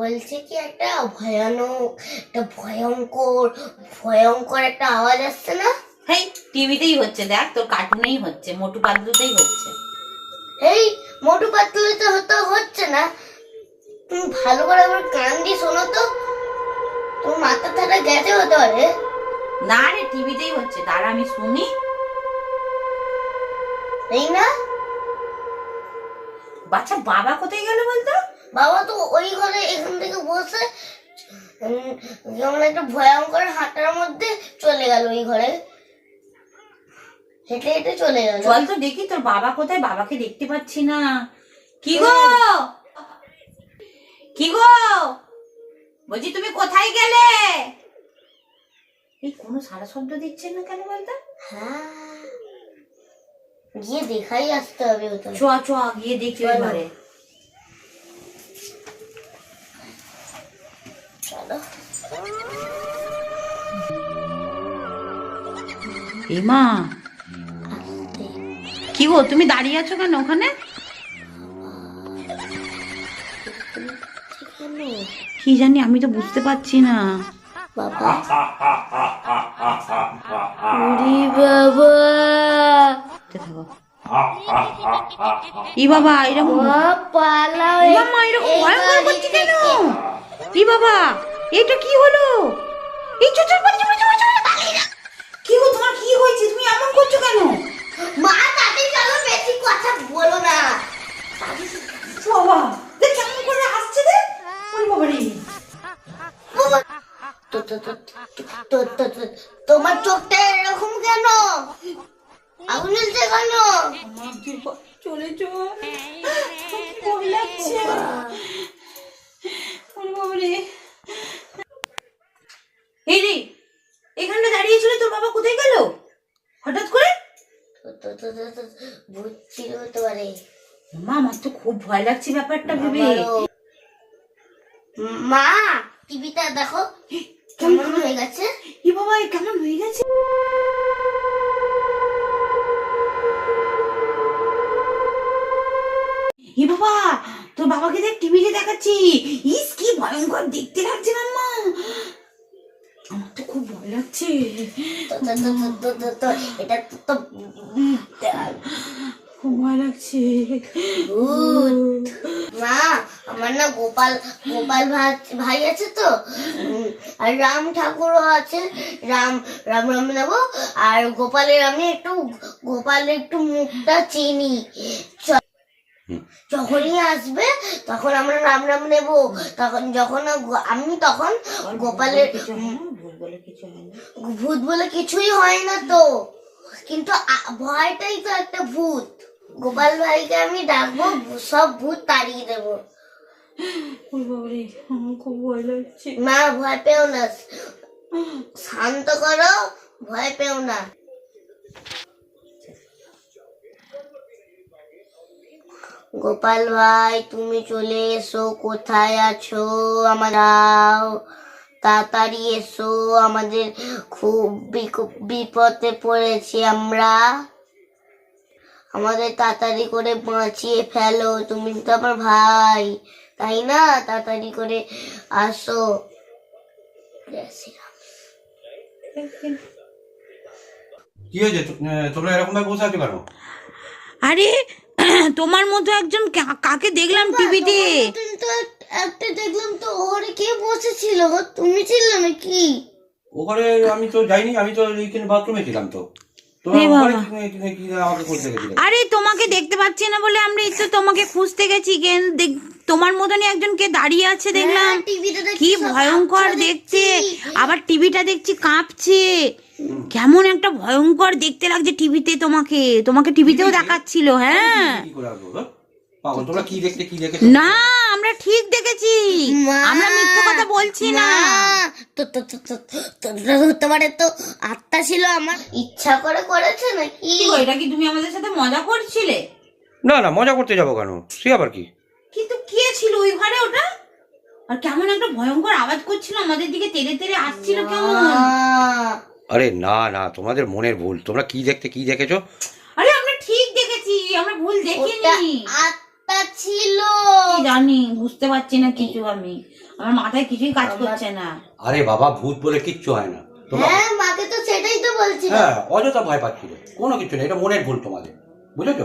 বলছে কি একটা ভয়ানক একটা ভয়ঙ্কর ভয়ঙ্কর একটা আওয়াজ আসছে না? হেই টিভিতেই হচ্ছে দেখ তোর কার্টুনেই হচ্ছে মোটু পাতলুতেই হচ্ছে। এই মোটু পাতলুতে হতো হচ্ছে না। তুমি ভালো করে আমার কান দিয়ে শোনো তো। তোর মাথা থাটা গেছে হতে পারে। না রে টিভিতেই হচ্ছে দাঁড়া আমি শুনি। এই না। বাচ্চা বাবা কোথায় গেল বলতো? বাবা তো ওই ঘরে এখান থেকে বসে যেমন একটা ভয়ঙ্কর হাঁটার মধ্যে চলে গেল ওই ঘরে। হেঁটে হেঁটে চলে গেল। চল তো দেখি তোর বাবা কোথায়? বাবাকে দেখতে পাচ্ছি না। কি গো? কি গো? বলছি তুমি কোথায় গেলে? এই কোনো সারা শব্দ দিচ্ছে না কেন বলতো? হ্যাঁ। গিয়ে দেখাই আসতে হবে চ চ গিয়ে দেখি। এবারে এমা কি গো তুমি দাঁড়িয়ে আছো কেন ওখানে? কি জানি আমি তো বুঝতে পারছি না। বাবা। বাবা থাকো। ই বাবা এরকম মা পালাও ই মামা এরকম ভয়ঙ্কর করছে কেন? ই বাবা এটা কি হলো? এই যা। কি গো তোমার কি হয়েছে? তুমি এমন করছ কেন? মা তাতে চলো বেশি কথা বলো না। বাবা দেখ কেমন করে আসছে রে ওই বাবা রে। তোমার চোখটা এরকম কেন? আগুন জ্বলছে কেন? চলে চল লাগছে। ওরে বাবা রে এই রে এখানটা দাঁড়িয়ে ছিল তোর বাবা কোথায় গেল হঠাৎ করে তো- তো- তো- তো- তো- ভূত ছিল হতে পারে মা আমার তো খুব ভয় লাগছে ব্যাপারটা ভেবে মা টিভিটা দেখো কেমন হয়ে গেছে বাবা কেমন হয়ে গেছে এ বাবা তোর বাবাকে দেখ টিভিতে দেখাচ্ছি ইস কি ভয়ঙ্কর দেখতে লাগছে মাম্মা আমার তো খুব ভয় লাগছে এটা তো খুব ভয় লাগছে। ভূত মা আমার না গোপাল গোপাল ভাই- ভাই আছে তো? আর রাম ঠাকুরও আছে। রাম রাম রাম নেব। আর গোপালের আমি একটু গোপালের একটু মুখটা চিনি। যখনই আসবে তখন আমরা রাম রাম নেব। তখন যখন আমি তখন গোপালের ভূত বলে কিছুই হয় না তো। কিন্তু ভয়টাই তো একটা ভূত। গোপাল ভাইকে আমি ডাকবো সব ভূত তাড়িয়ে দেবো। খুব ভয় লাগছে। না ভয় পেও না। শান্ত করো ভয় পেও না। গোপাল ভাই তুমি চলে এসো কোথায় আছো? আমার তাড়াতাড়ি এসো আমাদের খুব বিপদে পড়েছি আমরা। আমাদের তাড়াতাড়ি করে বাঁচিয়ে ফেলো তুমি তো আমার ভাই তাই না? তাড়াতাড়ি করে আসো। জয় শ্রীরাম। কি হয়েছে? তোমরা এরকম ভাবে বসে আছো কেন? আরে তোমার মতো একজন কাকে দেখলাম টিভিতে? একটা দেখলাম তো ওরে কে বসেছিল তুমি ছিলে নাকি? ওখানে আমি তো যাইনি আমি তো এইখানে বাথরুমে ছিলাম তো। আরে তোমাকে দেখতে পাচ্ছি না বলে আমরা এই তো তোমাকে খুঁজতে গেছি কেন দেখ- তোমার মতনই একজন কে দাঁড়িয়ে আছে দেখলাম। টিভিতে কি ভয়ঙ্কর দেখতে আবার টিভিটা দেখছি কাঁপছে। কেমন একটা ভয়ঙ্কর দেখতে লাগছে টিভিতে তোমাকে। তোমাকে টিভিতেও দেখাচ্ছিল হ্যাঁ। কি করে আসব গো? পাগল তোমরা কি দেখতে কি দেখেছ? না আমরা ঠিক দেখেছি। আমরা মিথ্যা কথা বলছি না। তো তো তো তো তো- তো হতে পারে তো আত্মা ছিল আমার। ইচ্ছা করে করেছে নাকি এটা কি তুমি আমাদের সাথে মজা করছিলে? না না মজা করতে যাব কেন? সে আবার কি? কিন্তু কে ছিল ওই ঘরে ওটা? আর কেমন একটা ভয়ঙ্কর আওয়াজ করছিল আমাদের দিকে তেড়ে তেড়ে আসছিল কেমন? আহ, আরে না না তোমাদের মনের ভুল। তোমরা কি দেখতে কি দেখেছ? আরে আমরা ঠিক দেখেছি আমরা ভুল দেখিনি। ভূতটা ছিল। জানি বুঝতে পারছি না কিছু আমি। আমার মাথায় কিছুই কাজ করছে না। আরে বাবা ভূত বলে কিচ্ছু হয় না। তোমরা হ্যাঁ মাকে তো সেটাই তো বলছি হ্যাঁ অযথা ভয় পাচ্ছিল। কোনো কিছু নেই এটা মনের ভুল তোমাদের। বুঝেছ